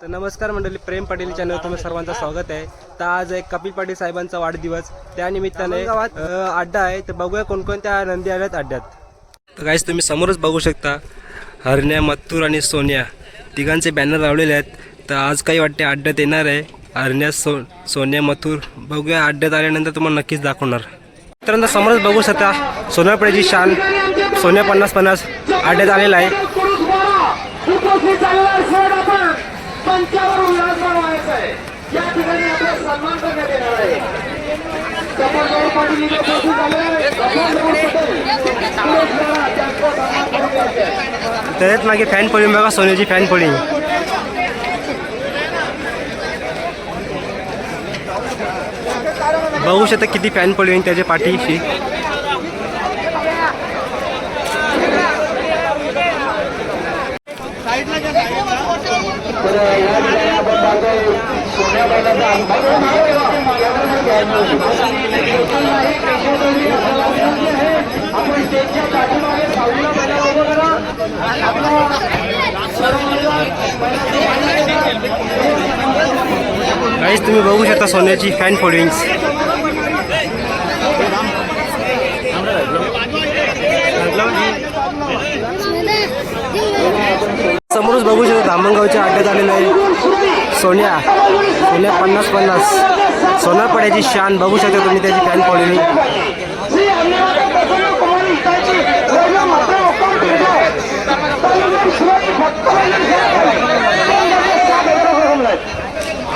तर नमस्कार मंडळी प्रेम पाटील चॅनल तुम्ही सर्वांचं स्वागत आहे तर आज एक कपिल पाटील साहेबांचा वाढदिवस त्यानिमित्ताने गावात अड्डा आहे तर बघूया कोणकोणत्या नंदी आल्यात अड्ड्यात तर काहीच तुम्ही समोरच बघू शकता हरण्या मत्तूर आणि सोन्या तिघांचे बॅनर लावलेले आहेत तर आज काही वाटते अड्ड्यात येणार आहे हरण्या सो सोन्या मथूर बघूया अड्ड्यात आल्यानंतर तुम्हाला नक्कीच दाखवणार मित्रांनो समोरच बघू शकता सोन्यापड्याची शान सोन्या पन्नास पन्नास अड्ड्यात आलेला आहे मंचावर उल्हास बनवायचा आहे. या ठिकाणी आपला सन्मान करण्यात येणार आहे. पाटील इथे झाले. त्याच्यात मागे फॅन पडली बघा सोन्याची फॅन पडली बघू शकता किती फॅन पडली त्याच्या पाठीशी. तर या ठिकाणी आपण पाहतोय सोन्या बैलाचा आपण स्टेजच्या पाठीमागे सावलीला उभं करा तुम्ही बघू शकता सोन्याची फॅन फॉलोइंग्स समोरच बघू शकता धामणगावच्या अड्ड्यात आलेलं आहे. सोन्या सोन्या पन्नास पन्नास. सोनापड्याची शान बघू शकता तुम्ही त्याची फॅन फॉलोइंग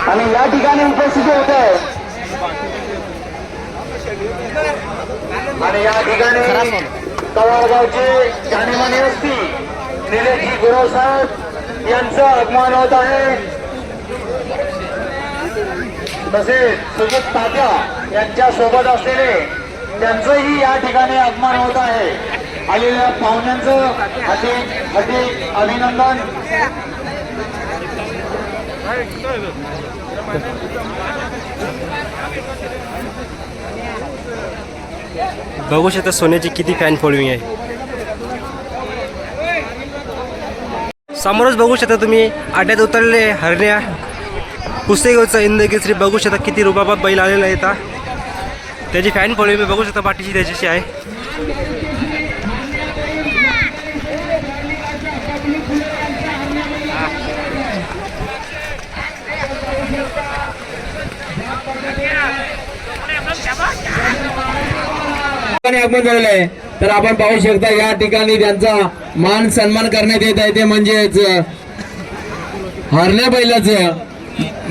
आणि या ठिकाणी उपस्थित होत. आहे आणि या ठिकाणी तवारगावचे जाणीमानी असती निलेशजी गुरव साहेब यांचं आगमन होत आहे. तसेच सुजित तात्या यांच्या सोबत असलेले त्यांचंही या ठिकाणी आगमन होत आहे. आलेल्या पाहुण्यांचं अधिक अधिक अभिनंदन. बघू शकता सोन्याची किती फॅन फॉलोइंग आहे. समोरच बघू शकता तुम्ही. आड्यात उतरले हरण्या. पुसेगावचा इंदकेसरी बघू शकता किती रुबाबात बैल आलेला आहे आता त्याची फॅन फॉलोइंग बघू शकता पाठीशी त्याच्याशी आहे. ठिकाणी आगमन झालेलं आहे. तर आपण पाहू शकता या ठिकाणी त्यांचा मान सन्मान करण्यात येत आहे. ते म्हणजेच हरण्या बैलाच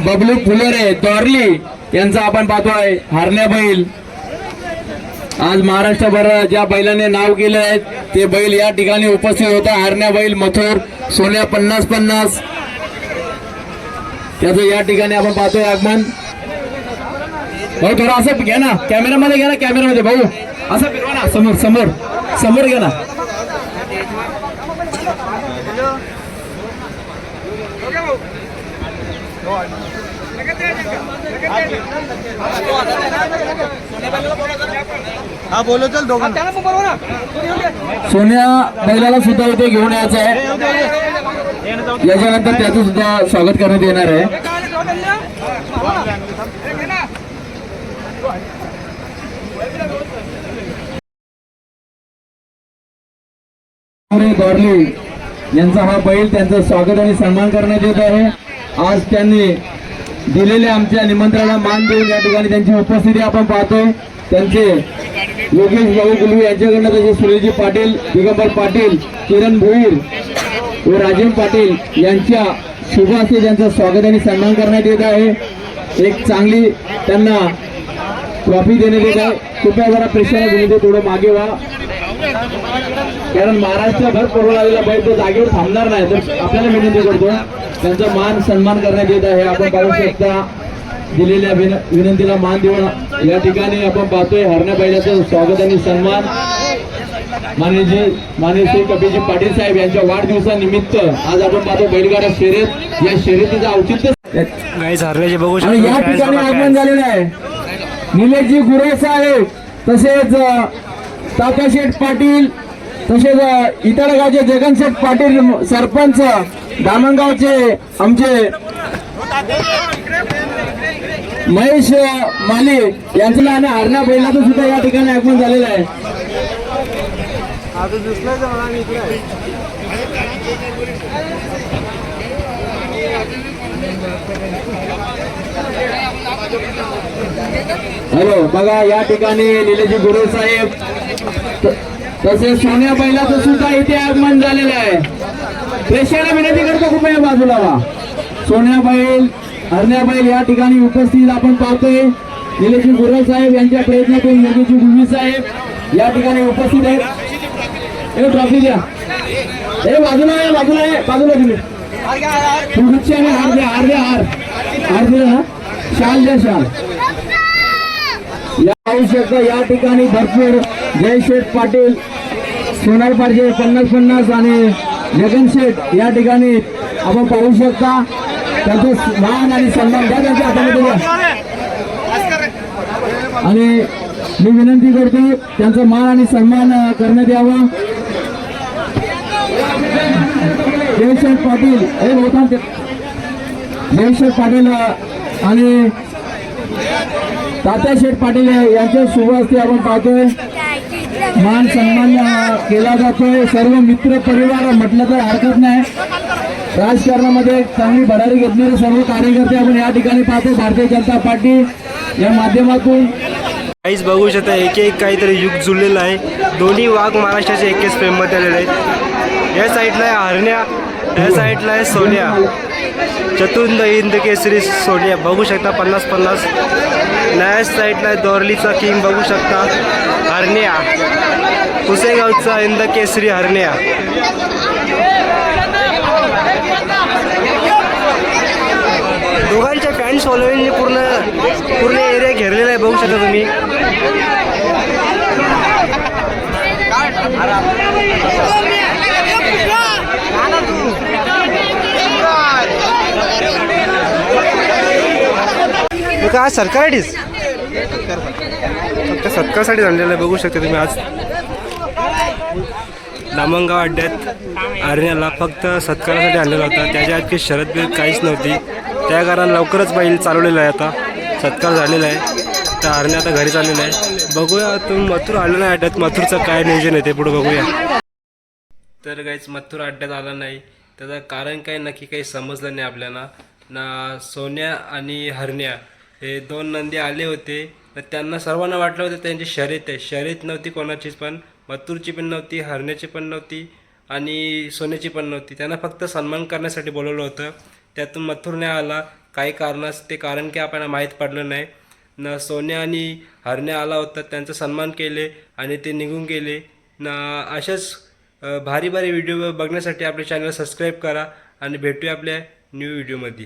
बबलू फुलोरे तोरली यांचा आपण पाहतोय. हरण्या बैल. आज महाराष्ट्रभर ज्या बैलाने नाव केलं आहे ते बैल या ठिकाणी उपस्थित होता. हरण्या बैल मथुर सोन्या पन्नास पन्नास. त्याचं या ठिकाणी आपण पाहतोय आगमन. भाऊ थोडं असं घ्या ना. कॅमेरामध्ये घ्या ना कॅमेरामध्ये भाऊ. असं फिरवा ना समोर समोर. समोर घ्या ना. सोन्या बैलाला सुद्धा इथे घेऊन यायचं आहे. याच्यानंतर त्याचं सुद्धा स्वागत करण्यात येणार आहे. मोरे गॉर्ली यांचा हा बैल त्यांचं स्वागत आणि सन्मान करण्यात येत आहे. आज त्यांनी दिलेल्या आमच्या निमंत्रणाला मान देऊन या ठिकाणी त्यांची उपस्थिती आपण पाहतोय. त्यांचे योगेश भाऊ गुलवी यांच्याकडनं तसे सुनीलजी पाटील दिगंबर पाटील किरण भोईर व राजेंद्र पाटील यांच्या शुभ हस्ते त्यांचं स्वागत आणि सन्मान करण्यात येत आहे. एक चांगली त्यांना ट्रॉफी देण्यात येत आहे. कृपया जरा प्रेक्षकाला विनंती थोडं मागे व्हा. कारण महाराष्ट्रभर पडून आलेला बैल तो जागेवर थांबणार नाही. तर आपल्याला विनंती करतो त्यांचा मान सन्मान करण्यात येत आहे. आपण पाहू शकता दिलेल्या विन- विनंतीला मान देऊन या ठिकाणी आपण पाहतोय हरण्या बैलाचं स्वागत आणि सन्मान. माननीय माननीय श्री कपिलजी पाटील साहेब यांच्या वाढदिवसानिमित्त आज आपण पाहतो बैलगाडा शर्यत. या शर्यतीचं औचित्य या शकता ठिकाणी आगमन. झालेलं आहे. निलेशजी गुरे साहेब तसेच तात्याशेठ पाटील तसेच इतरगावचे जगनशेठ पाटील सरपंच दामणगावचे आमचे महेश माली यांचं आणि हरणा बैलाचं सुद्धा या ठिकाणी आगमन झालेलं आहे. हॅलो बघा या ठिकाणी निलेजी गुरु साहेब तसेच सोन्या बैलाचं सुद्धा इथे आगमन झालेलं आहे. प्रेक्षकांना विनंती करतो कृपया बाजूला वा सोन्या बैल हरण्या बैल या ठिकाणी उपस्थित आपण पाहतोय. निलेजी गुरु साहेब यांच्या प्रयत्नातून योगीजी भूमी साहेब या ठिकाणी उपस्थित आहेत. हे ट्रॉफी द्या. हे बाजूला आहे बाजूला आहे बाजूला तुम्ही. शुभेच्छा आणि अर्धे हार अर्धे शाल द्या शाल. या पाहू शकता या ठिकाणी भरपूर. जयशेठ पाटील सोनार पारजे पन्नास पन्नास आणि जगन शेठ या ठिकाणी आपण पाहू शकता. त्यांचं मान आणि सन्मान द्या त्यांच्या हातामध्ये आणि मी विनंती करतो त्यांचा मान आणि सन्मान करण्यात यावा. जयशेठ पाटील हे होता जयशेठ पाटील आणि तात्या शेठ पाटील यांच्या शुभ हस्ते आपण पाहतोय. मान सन्मान केला जातोय. सर्व मित्र परिवार म्हटलं तर हरकत नाही. राजकारणामध्ये चांगली भरारी घेतलेले सर्व कार्यकर्ते आपण या ठिकाणी पाहतो भारतीय जनता पार्टी या माध्यमातून. काहीच बघू शकता एक एक काहीतरी युग जुळलेलं आहे. दोन्ही वाघ महाराष्ट्राचे एकेच फ्रेममध्ये आलेले आहेत. या साईडला हरण्या या साईडला आहे सोन्या. चतुर्द हिंद केसरी सोनिया. बघू शकता पन्नास पन्नास. नया साईडला आहे दोरलीचा किंग. बघू शकता हरण्या. पुसेगावचा हिंद केसरी हरण्या. दोघांच्या फॅन्स फॉलोईंगने पूर्ण पूर्ण एरिया घेरलेला आहे. बघू शकता तुम्ही. मग काय सरकारसाठीच फक्त सत्कारसाठी आणलेलं आहे. बघू शकता तुम्ही आज. दामणगाव अड्ड्यात आरण्याला फक्त सत्कारासाठी आणलेला होता. त्याच्या आत शरद बिरत काहीच नव्हती. त्या कारण लवकरच बैल चालवलेला आहे आता. सत्कार झालेला आहे. तर आरण्या आता घरी चाललेला आहे. बघूया तुम्ही मथुर आलं नाही अड्ड्यात. मथुरचं काय नियोजन आहे ते पुढे बघूया. तर काहीच मथुर अड्ड्यात आला नाही. त्याचं कारण काही नक्की काही समजलं नाही आपल्याला. ना सोन्या आणि हरण्या. हे दोन नंदी आले होते. तर त्यांना सर्वांना वाटलं होतं त्यांची शर्यत आहे. शर्यत नव्हती कोणाचीच पण. मथुरची पण नव्हती हरण्याची पण नव्हती आणि सोन्याची पण नव्हती. त्यांना फक्त सन्मान करण्यासाठी बोलवलं होतं. त्यातून मथुर नाही आला. काही कारणास ते कारण की आपल्याला माहीत पडलं नाही. न सोन्या आणि हरण्या आला होता. त्यांचा सन्मान केले आणि ते निघून गेले. ना अशाच भारी भारी व्हिडिओ बघण्यासाठी आपल्या चॅनल सबस्क्राईब करा आणि भेटूया आपल्या न्यू व्हिडिओमध्ये